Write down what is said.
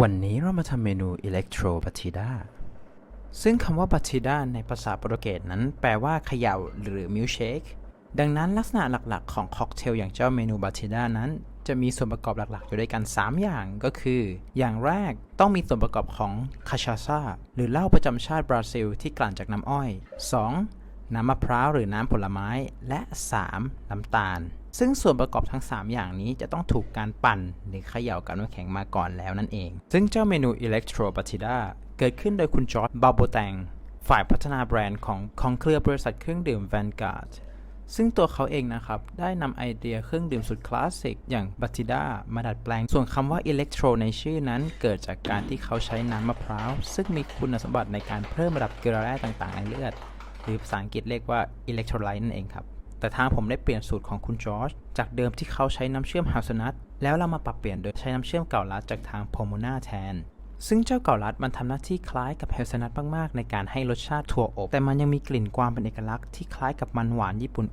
วันนี้เรามาทำเมนู Electro Batida ซึ่งคำว่า Batida ในภาษาโปรตุเกสนั้น แปลว่าเขย่าหรือ milkshake ดังนั้นลักษณะหลักๆ ของค็อกเทลอย่างเจ้าเมนู Batida นั้น จะมีส่วนประกอบหลักๆ อยู่ด้วยกัน 3 อย่างก็คือ อย่างแรกต้องมีส่วนประกอบของคาชาซาหรือเหล้าประจำชาติบราซิลที่กลั่นจากน้ำอ้อย 2. น้ำมะพร้าวหรือน้ำผลไม้ และ 3. น้ำตาล ซึ่งส่วนประกอบทั้ง 3 อย่างนี้จะต้องถูกการปั่นหรือเขย่ากับน้ำแข็งมาก่อนแล้วนั่นเอง ซึ่งเจ้าเมนู Electro Batida เกิดขึ้นโดยคุณจอร์ดบาโบแตงฝ่ายพัฒนาแบรนด์ของของเครือบริษัทเครื่องดื่ม Vanguard ซึ่งตัวเขาเองนะครับ ได้นำไอเดียเครื่องดื่มสุดคลาสสิกอย่างบัติด้ามาดัดแปลง ส่วนคำว่าอิเล็กโทรในชื่อนั้นเกิดจากการที่เขาใช้น้ำมะพร้าว ซึ่งมีคุณสมบัติในการเพิ่มระดับเกลือแร่ต่างๆ ในเลือด หรือภาษาอังกฤษเรียกว่าอิเล็กโทรไลต์นั่นเองครับ แต่ทางผมได้เปลี่ยนสูตรของคุณจอร์จจากเดิมที่เขาใช้น้ำเชื่อมฮา z นัทแล้วเรามาปรับเปลี่ยนโดยใช้น้ำเชื่อมเก่าลัดจากทางโพโมนาแทนซึ่งเจ้าเก่าลัดมันทำหน้าที่คล้ายกับเฮลซนัทมาก ๆ ในการให้รสชาติถั่วอบ แต่มันยังมีกลิ่นความเป็นเอกลักษณ์ที่คล้ายกับมันหวานญี่ปุ่น